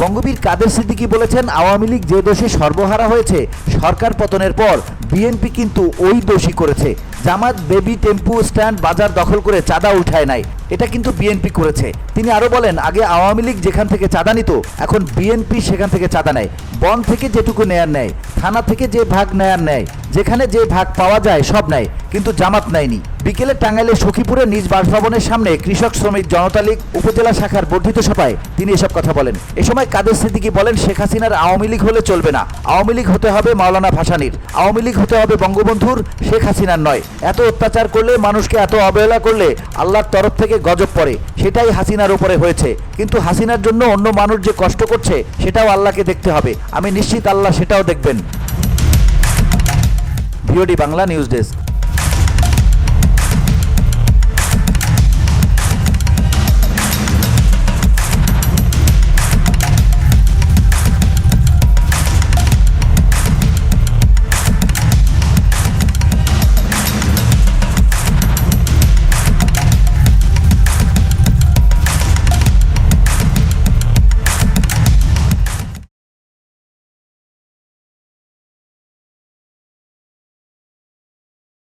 বঙ্গবীর কাদের সিদ্দিকী বলেছেন, আওয়ামী লীগ যে দোষে সর্বহারা হয়েছে, সরকার পতনের পর বিএনপি কিন্তু ওই দোষী করেছে। জামাত, বেবি, টেম্পু, স্ট্যান্ড, বাজার দখল করে চাঁদা উঠায় নাই। এটা কিন্তু বিএনপি করেছে। তিনি আরও বলেন, আগে আওয়ামী লীগ যেখান থেকে চাঁদা নিত, এখন বিএনপি সেখান থেকে চাঁদা নেয়। বন থেকে যেটুকু নেয়ার নেয়, থানা থেকে যে ভাগ নেয়ার নেয়। যেখানে যে ভাগ পাওয়া যায় সব নেয়, কিন্তু জামাত নেয়নি। বিকেলে টাঙ্গাইলের সখীপুরে নিজ বাসভবনের সামনে কৃষক শ্রমিক জনতা লীগ উপজেলা শাখার বর্ধিত সভায় তিনি এসব কথা বলেন। এ সময় কাদের সিদ্দিকী বলেন, শেখ হাসিনার আওয়ামী লীগ হলে চলবে না। আওয়ামী লীগ হতে হবে মাওলানা ভাসানির। আওয়ামী লীগ হতে হবে বঙ্গবন্ধুর। শেখ হাসিনার নয়। এত অত্যাচার করলে, মানুষকে এত অবহেলা করলে আল্লাহর তরফ থেকে গজব পড়ে। সেটাই হাসিনার উপরে হয়েছে। কিন্তু হাসিনার জন্য অন্য মানুষ যে কষ্ট করছে, সেটাও আল্লাহকে দেখতে হবে। আমি নিশ্চিত আল্লাহ সেটাও দেখবেন। VOD Bangla news desk.